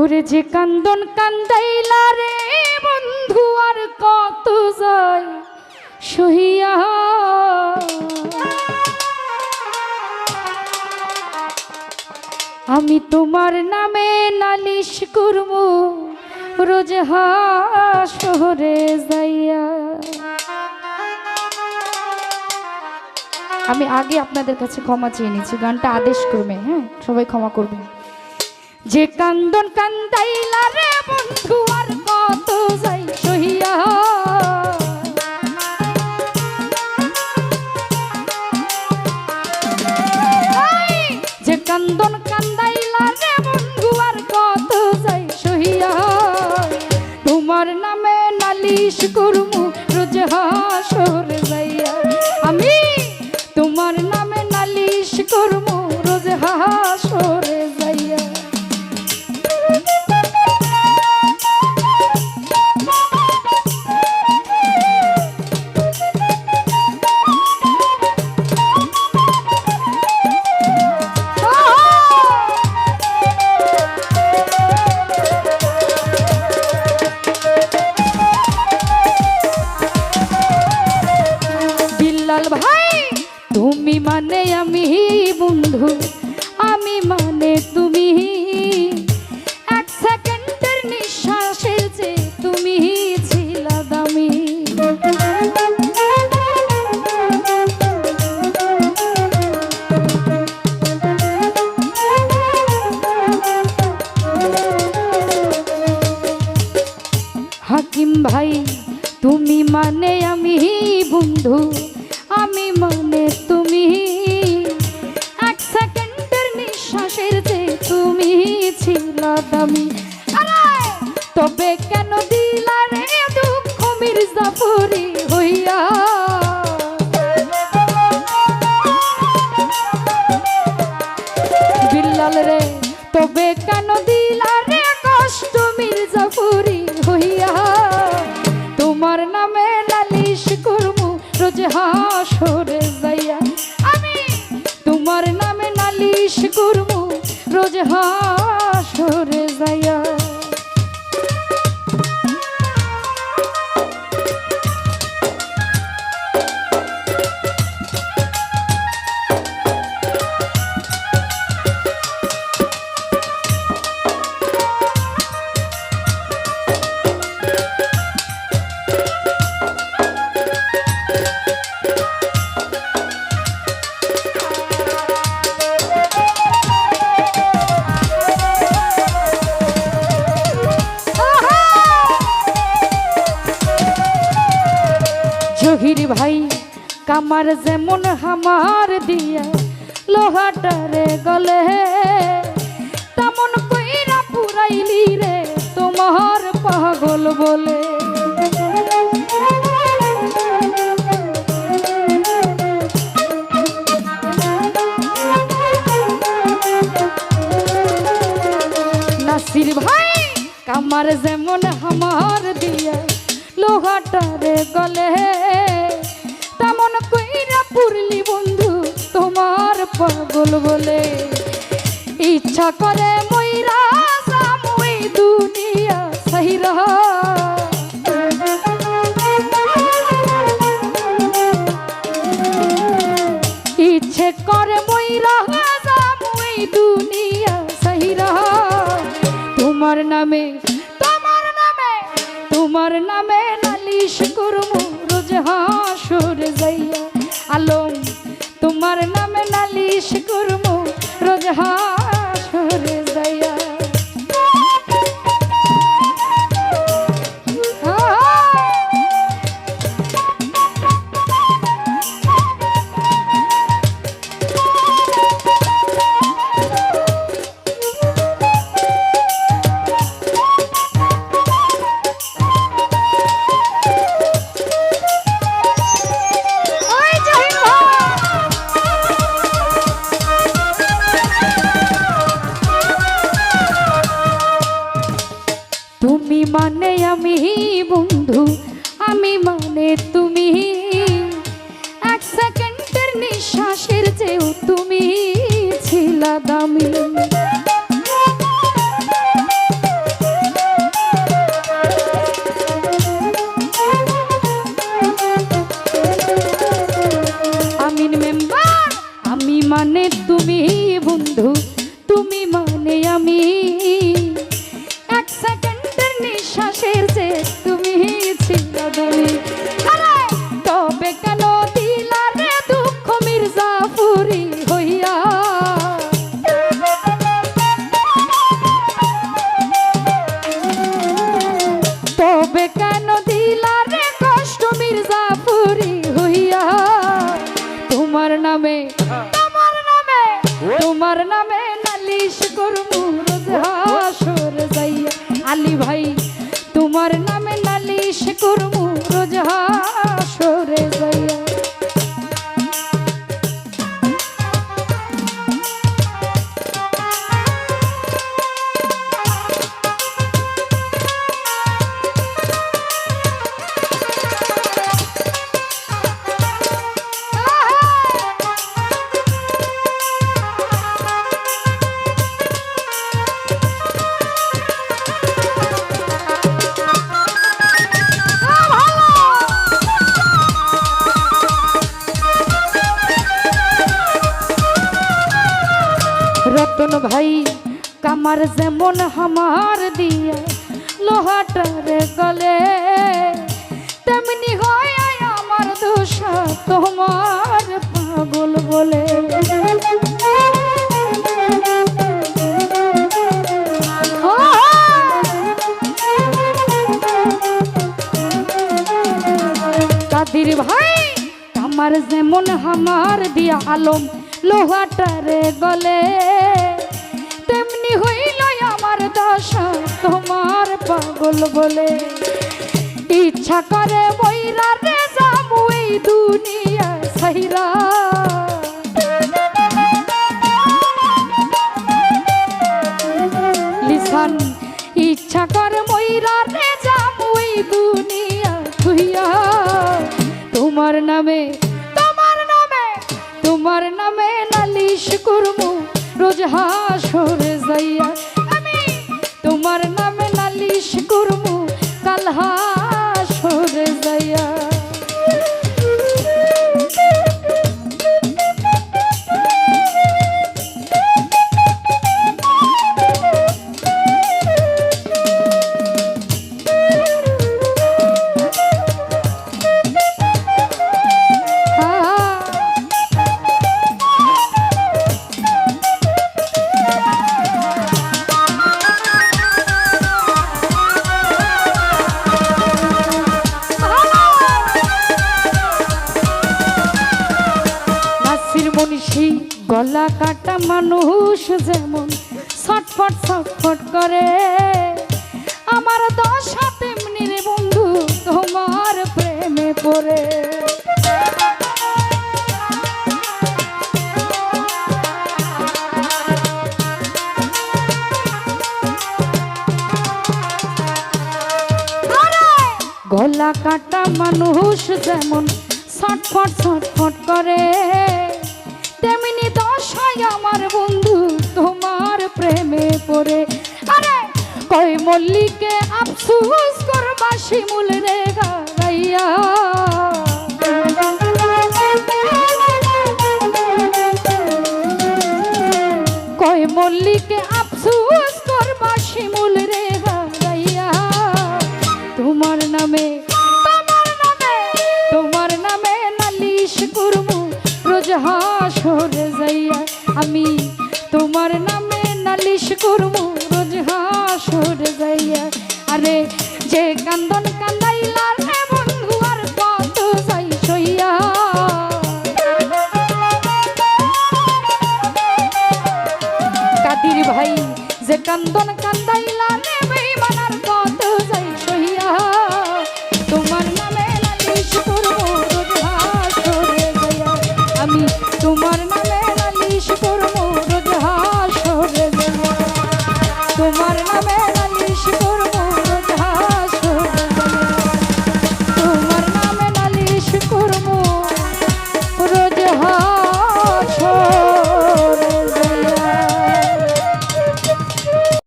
ওরে যে কান্দন কান্দাইলা রে বন্ধু, আর কত যায় সহিয়া। আমি তোমার নামে নালিশ করব, রোজ শহরে যাইয়া। আমি আগে আপনাদের কাছে ক্ষমা চেয়ে নিচ্ছি, গানটা আদেশ করবে হ্যাঁ? সবাই ক্ষমা করবেন যে কান্দন কান্দাইলা রে বন্ধু, আর কত যাই সহিয়া। যে কান্দন কান্দাইলা রে বন্ধু, আর কত যাই সহিয়া। তোমার নামে নালিশ করমু আমি মানে তুমি। এক সেকেন্ডের নিঃশ্বাসের যে তুমি ছিল দামি। তবে কেন দিলা রে দুঃখ মির্জাপুরি হইয়া? বিল্লাল রে, তবে কেন দিলা কামার যেমন হামার দিয়া লোহাটারে গলে। তেমন কইরা পুরাইলি রে তোমার পাগল বলে। নাসির ভাই, কামার যেমন হামার দিয়া লোহাটারে গলে। পুরলি বন্ধু, তোমার পাগল বলে। ইচ্ছা করে দুনিয়া ইচ্ছে করে দুনিয়া তোমার নামে তোমার নামে তোমার নামে নালিশ করমু, রোজ হাসর যাইয়া। আলম তোমার নামে নালিশ করমু রোজ মানে আমি বন্ধু। আমার যেমন হামার দিয়া লোহাটারে গলে, তেমনি হয় আমার দোষ তোমার পাগল বলে। কাদির ভাই, আমার যেমন হামার দিয়া আলম লোহাটারে গলে। দশা তোমার পাগল বলে। ইচ্ছা করে বইরা রে যাব এই দুনিয়া সাইরা মনীষী গলা কাটা মানুষ যেমন ছটফট ছটফট করে। আমার দশা তেমনি বন্ধু, তোমার প্রেমে পড়ে। গলা কাটা মানুষ যেমন ছটফট ছটফট করে। আমার বন্ধু, তোমার প্রেমে পড়ে। আরে, কই মল্লিকে আফসুস করবা শিমুল রে গাইয়া কই মল্লিকে আফসুস করবা শিমুল রে গাইয়া তোমার নামে তোমার নামে তোমার নামে নালিশ করব রোজ হাসরে যাইয়া। আমি তোমার নামে নালিশ করব রোজ হাসরে যাইয়া। আরে যে কান্দন কান্দাইলা